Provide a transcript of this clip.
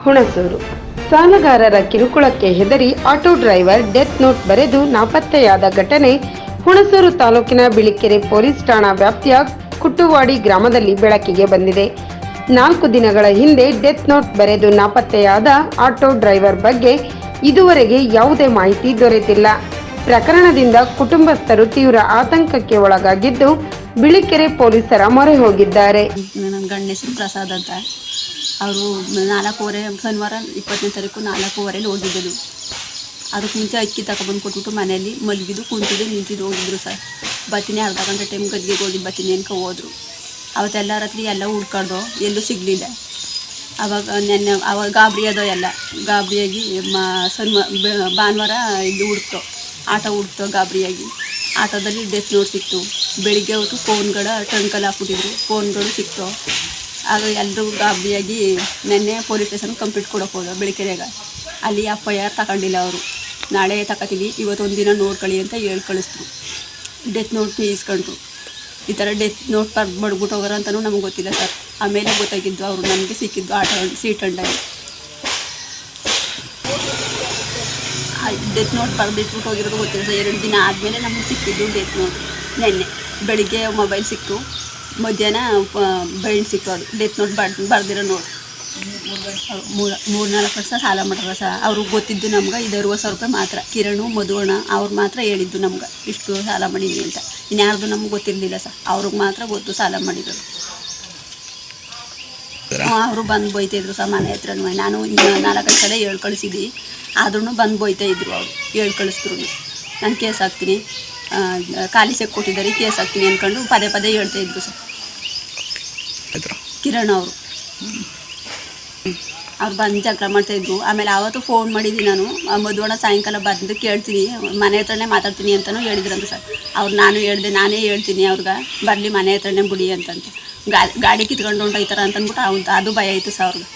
ಹುಣಸೂರು. ಸಾಲಗಾರರ ಕಿರುಕುಳಕ್ಕೆ ಹೆದರಿ auto driver death note ಬರೆದು ನಾಪತ್ತೆಯಾದ ಘಟನೆ ಹುಣಸೂರು ತಾಲೂಕಿನ ಬಿಳಿಕೆರೆ ಪೊಲೀಸ್ ಠಾಣಾ ವ್ಯಾಪ್ತಿಯ ಕುಟ್ಟುವಾಡಿ ಗ್ರಾಮದಲ್ಲಿ ಬೆಳಕಿಗೆ ಬಂದಿದೆ. ನಾಲ್ಕು ದಿನಗಳ ಹಿಂದೆ ಡೆತ್ ನೋಟ್ ಬರೆದು ನಾಪತ್ತೆಯಾದ ಆಟೋ ಡ್ರೈವರ್ ಬಗ್ಗೆ ಇದುವರೆಗೆ ಯಾವುದೇ ಮಾಹಿತಿ ದೊರೆತಿಲ್ಲ. ಪ್ರಕರಣದಿಂದ ಕುಟುಂಬಸ್ಥರು ತೀವ್ರ ಆತಂಕಕ್ಕೆ ಒಳಗಾಗಿದ್ದು ಬಿಳಿಕೆರೆ ಪೊಲೀಸರ ಮೊರೆ ಹೋಗಿದ್ದಾರೆ. ನನ್ನ ಪ್ರಸಾದ್ ಅಂತ. ಅವರು ನಾಲ್ಕೂವರೆ, ಶನಿವಾರ ಇಪ್ಪತ್ತನೇ ತಾರೀಕು ನಾಲ್ಕೂವರೆಯಲ್ಲಿ ಹೋಗಿದ್ದರು ಅದಕ್ಕೆ ಮುಂಚೆ ಅಕ್ಕಿ ತಗೊಬಂದು ಕೊಟ್ಬಿಟ್ಟು ಮನೆಯಲ್ಲಿ ಮಲಗಿದ್ದು ಕುಂತಿದ್ದು, ನಿಂತಿದ್ದು ಹೋಗಿದ್ರು ಸರ್. ಬತ್ತೀನಿ ಅರ್ಧ ಗಂಟೆ ಟೈಮ್ ಗದ್ದಿಗೆ ಹೋಗಿ ಬತ್ತೀನಿ ಅನ್ಕೊ ಹೋದರು. ಅವತ್ತೆಲ್ಲ ರಾತ್ರಿ ಎಲ್ಲ ಹುಡ್ಕೊಂಡು ಎಲ್ಲೂ ಸಿಗಲಿಲ್ಲ. ಅವಾಗ ನೆನ್ನೆ ಅವಾಗ ಗಾಬರಿ ಅದೋ ಎಲ್ಲ. ಗಾಬರಿಯಾಗಿ ಮಾ ಸನ್ಮ ಭಾನುವಾರ ಇಲ್ಲಿ ಹುಡ್ಕ್ತು. ಆಟೋ ಹುಡ್ಕ್ತು ಗಾಬರಿಯಾಗಿ. ಆಟೋದಲ್ಲಿ ಡೆತ್ ನೋಟ್ ಸಿಕ್ತು. ಬೆಳಿಗ್ಗೆ ಹೊತ್ತು ಫೋನ್ಗಳ ಟಂಕಲ್ ಹಾಕ್ಬಿಟ್ಟಿದ್ರು. ಫೋನ್ಗಳು ಸಿಕ್ತು. ಆಗ ಎಲ್ಲರೂ ಗಾಬರಿಯಾಗಿ ನೆನ್ನೆ ಪೊಲೀಸ್ ಸ್ಟೇಷನ್ ಕಂಪ್ಲೀಟ್ ಕೊಡೋಕೆ ಹೋದ ಬೆಳಿಗ್ಗೆರೆಗ ಅಲ್ಲಿ ಎಫ್ ಐ ಆರ್ ತಗೊಂಡಿಲ್ಲ ಅವರು. ನಾಳೆ ತಗೋತೀವಿ, ಇವತ್ತೊಂದು ದಿನ ನೋಡ್ಕೊಳ್ಳಿ ಅಂತ ಹೇಳಿ ಡೆತ್ ನೋಟ್ ಇಸ್ಕೊಂಡ್ರು ಈ ಥರ ಡೆತ್ ನೋಟ್ ಪರ್ ಬಡ್ಬಿಟ್ಟು ಹೋಗೋರು ಅಂತಲೂ ನಮ್ಗೆ ಗೊತ್ತಿಲ್ಲ ಸರ್. ಆಮೇಲೆ ಗೊತ್ತಾಗಿದ್ದು ಅವರು ನನಗೆ ಸಿಕ್ಕಿದ್ದು ಆಟ ಸೀಟ್ ಅಂಡಾಗಿ ಡೆತ್ ನೋಟ್ ಬರೆದಿಟ್ಬಿಟ್ಟು ಹೋಗಿರೋದು ಗೊತ್ತಿಲ್ಲ ಸರ್. ಎರಡು ದಿನ ಆದಮೇಲೆ ನಮಗೆ ಸಿಕ್ಕಿದ್ದು ಡೆತ್ ನೋಟ್. ನೆನ್ನೆ ಬೆಳಿಗ್ಗೆ ಮೊಬೈಲ್ ಸಿಕ್ತು. ಮಧ್ಯಾಹ್ನ ಬೈಂಡ್ ಸಿಕ್ತು ಡೆತ್ ನೋಟ್ ಬರ್, ಬರ್ದಿರೋ ನೋಟ್ ಮೂರು ಮೂರು ನಾಲ್ಕು ವರ್ಷ ಸಾಲ ಮಾಡ್ರ ಸರ್ ಅವ್ರಿಗೆ ಗೊತ್ತಿದ್ದು ನಮ್ಗೆ ಇದು ಸಾವಿರ ರೂಪಾಯಿ ಮಾತ್ರ. ಕಿರಣು, ಮಧುವಣ, ಅವ್ರು ಮಾತ್ರ ಹೇಳಿದ್ದು ನಮ್ಗೆ ಇಷ್ಟು ಸಾಲ ಮಾಡಿದ್ವಿ ಅಂತ. ಇನ್ಯಾರ್ದು ನಮ್ಗೆ ಗೊತ್ತಿರಲಿಲ್ಲ ಸರ್ ಅವ್ರಿಗೆ ಮಾತ್ರ ಗೊತ್ತು ಸಾಲ ಮಾಡಿದ್ರು ಅವರು ಬಂದು ಬೈತಾಯಿದ್ರು ಸರ್ ಮನೆ ಹತ್ರ ನಾನು ನಾಲ್ಕೈದು ಸಲ ಹೇಳಿ ಕಳಿಸಿದ್ವಿ. ಆದ್ರೂ ಬಂದು ಬೈತಾ ಇದ್ರು ಅವರು, ಹೇಳಿ ಕಳಿಸಿದ್ರು ನಾನು ಕೇಸ್ ಹಾಕ್ತೀನಿ. ಖಾಲಿ ಸೆಕ್ ಕೊಟ್ಟಿದ್ದಾರೆ, ಕೇಸ್ ಹಾಕ್ತೀನಿ ಅಂದ್ಕೊಂಡು ಪದೇ ಪದೇ ಹೇಳ್ತಾ ಇದ್ರು ಸರ್ ಕಿರಣ್ ಅವರು. ಅವ್ರು ಬಂದು ಜಗಳ ಮಾಡ್ತಾಯಿದ್ರು ಆಮೇಲೆ ಆವತ್ತು ಫೋನ್ ಮಾಡಿದ್ವಿ ನಾನು. ಮದುವಣ ಸಾಯಂಕಾಲ ಬಂದು ಕೇಳ್ತೀನಿ, ಮನೆ ಹತ್ರನೇ ಮಾತಾಡ್ತೀನಿ ಅಂತಲೂ ಹೇಳಿದ್ರಂತ ಸರ್. ಅವ್ರು ನಾನು ಹೇಳಿದೆ, ನಾನೇ ಹೇಳ್ತೀನಿ ಅವ್ರಿಗೆ, ಬರಲಿ ಮನೆ ಹತ್ರನೇ ಬಿಡಿ ಅಂತಂತ. ಗಾಡಿ ಕಿತ್ಕೊಂಡು ಹೊಂಟೋಯ್ತಾರ ಅಂತಂದ್ಬಿಟ್ಟು ಅವ್ನು, ಅದು ಭಯ ಆಯಿತು ಸರ್ ಅವ್ರಿಗೆ.